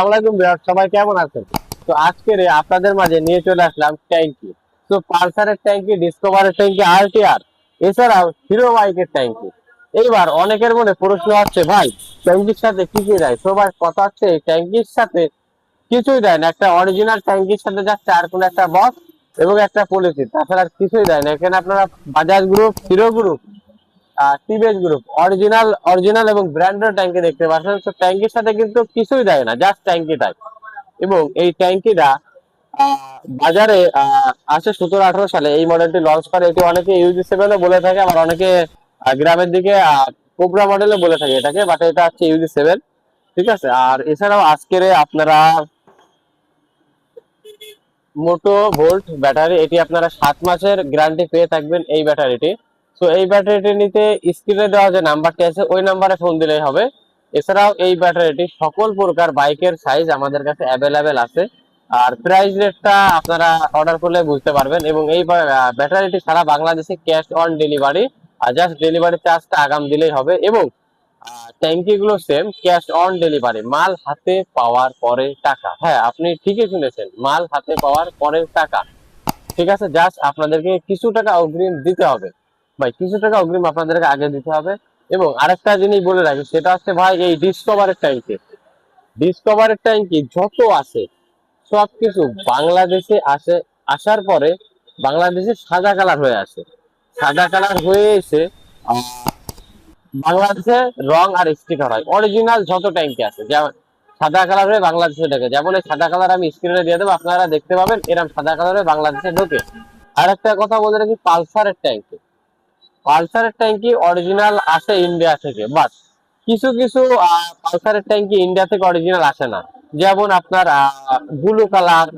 আলাইকুম বিরাট সবাই কেমন আছেন? তো আজকের আপনাদের মাঝে নিয়ে চলে আসলাম ট্যাঙ্কি তো পালসারের ট্যাঙ্কি ডিসকভারের ট্যাঙ্কি আরটিআর এছাড়াও হিরো বাইকের ট্যাঙ্কি এইবার অনেকের মনে প্রশ্ন হচ্ছে ভাই ট্যাঙ্কির সাথে কি কি দেয়? সবার কথা হচ্ছে ট্যাঙ্কির সাথে কিছুই দেয় না। একটা অরিজিনাল ট্যাঙ্কির সাথে যাচ্ছে আর কোনো একটা বক্স এবং একটা পলিসি তাছাড়া কিছুই দেয় না। এখানে আপনারা Bajaj group Hero group TVS group original original এবং ব্র্যান্ডেড ট্যাঙ্কি দেখতে পাচ্ছেন। তো ট্যাঙ্কির সাথে কিন্তু কিছুই দেয় না জাস্ট ট্যাঙ্কিটাই এবং এই ট্যাঙ্কিটা বাজারে আসে সতেরো, আঠারো সালে। এই মডেলটি লঞ্চ করে। এটি অনেকে ইউজি সেভেনও বলে থাকে, আবার অনেকে গ্রামের দিকে কোবরা মডেলও বলে থাকে এটাকে বাট এটা হচ্ছে ইউজি সেভেন ঠিক আছে? আর এছাড়াও আজকের আপনারা মোটো ভোল্ট ব্যাটারি এটি আপনারা সাত মাসের গ্যারান্টি পেয়ে থাকবেন এই ব্যাটারিটি তো এই ব্যাটারিটি নিতে স্ক্রিনে দেওয়া যে নাম্বারটি আছে, ওই নাম্বারে ফোন দিলেই হবে। এছাড়াও এই ব্যাটারিটি সকল প্রকার বাইকের সাইজ আমাদের কাছে অ্যাভেলেবেল আছে। আর প্রাইস রেটটা আপনারা অর্ডার করলে বুঝতে পারবেন এবং এই ব্যাটারিটি সারা বাংলাদেশে ক্যাশ অন ডেলিভারি আর জাস্ট ডেলিভারি চার্জটা আগাম দিলেই হবে এবং ট্যাঙ্কি গুলো সেম ক্যাশ অন ডেলিভারি মাল হাতে পাওয়ার পরে টাকা। হ্যাঁ আপনি ঠিকই শুনেছেন, মাল হাতে পাওয়ার পরে টাকা। ঠিক আছে জাস্ট আপনাদেরকে কিছু টাকা অগ্রিম দিতে হবে। ভাই, কিছু টাকা অগ্রিম আপনাদেরকে আগে দিতে হবে। এবং আরেকটা জিনিস বলে রাখি, সেটা হচ্ছে ভাই, এই ডিসকভারের ট্যাঙ্কি ডিসকভারের ট্যাঙ্কি যত আছে, সবকিছু বাংলাদেশে আসে, আসার পরে বাংলাদেশে সাদা কালার হয়ে আসে। সাদা কালার হয়ে এসে বাংলাদেশে রং আর স্টিকার হয়। অরিজিনাল যত ট্যাঙ্কি আছে, যেমন সাদা কালার হয়ে বাংলাদেশে ঢোকে। যেমন এই সাদা কালার আমি স্ক্রিনে দিয়ে দেবো, আপনারা দেখতে পাবেন এরকম সাদা কালার হয়ে বাংলাদেশে ঢোকে। আর একটা কথা বলে রাখি পালসারের ট্যাঙ্কি পালসারের ট্যাঙ্কি অরিজিনাল আসে ইন্ডিয়া থেকে বাট কিছু কিছু পালসারের ট্যাঙ্কি ইন্ডিয়া থেকে অরিজিনাল আসে না। যেমন আপনার ব্লু কালার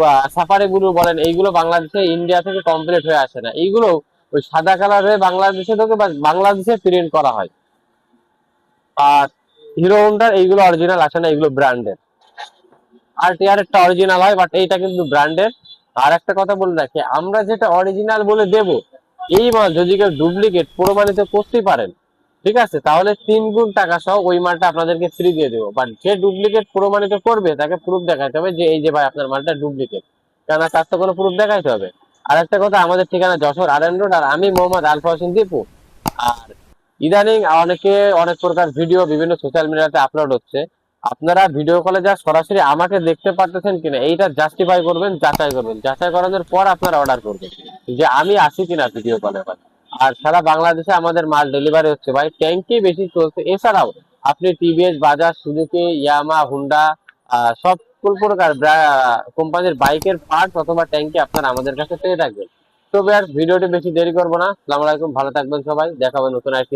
বা সাফারি ব্লু বলেন, এইগুলো বাংলাদেশে ইন্ডিয়া থেকে কমপ্লিট হয়ে আসে না। এইগুলো ওই সাদা কালার হয়ে বাংলাদেশে থেকে বাংলাদেশে প্রিন্ট করা হয়। আর হিরো হোন্ডার এইগুলো অরিজিনাল আসে না এগুলো ব্র্যান্ডের আর টিআর একটা অরিজিনাল হয় বাট এইটা কিন্তু ব্র্যান্ডের আর একটা কথা বলে রাখি আমরা যেটা অরিজিনাল বলে দেব এই মাল যদি কেউ ডুপ্লিকেট প্রমাণিত করতে পারেন। ঠিক আছে? তাহলে তিন গুণ টাকা সহ ওই মালটা আপনাদেরকে ফ্রি দিয়ে দেবো। বাট যে ডুপ্লিকেট প্রমাণিত করবে, তাকে প্রুফ দেখাতে হবে যে এই যে ভাই আপনার মালটা ডুপ্লিকেট কেননা তার তো কোনো প্রুফ দেখাইতে হবে। আর একটা কথা, আমাদের ঠিকানা যশোর আর রোড আর আমি মোহাম্মদ আলফা হোসেন দীপু। আর ইদানিং অনেকে অনেক প্রকার ভিডিও বিভিন্ন সোশ্যাল মিডিয়াতে আপলোড হচ্ছে। আপনারা ভিডিও কলে যা সরাসরি আমাকে দেখতে পারতেছেন কিনা, এইটা জাস্টিফাই করবেন, যাচাই করবেন। যাচাই করানোর পর আপনারা অর্ডার করবেন যে আমি আসি কিনা ভিডিও কলে আর সারা বাংলাদেশে আমাদের মাল ডেলিভারি হচ্ছে। ভাই ট্যাঙ্কি বেশি চলছে। এছাড়াও আপনি TVS Bajaj Suzuki Yamaha Honda সব প্রকার কোম্পানির বাইকের পার্ট অথবা ট্যাঙ্কি আপনারা আমাদের কাছে পেয়ে থাকবেন। তবে আর ভিডিওটি বেশি দেরি করব না। আসসালামু আলাইকুম। ভালো থাকবেন সবাই। দেখাবেন নতুন একটি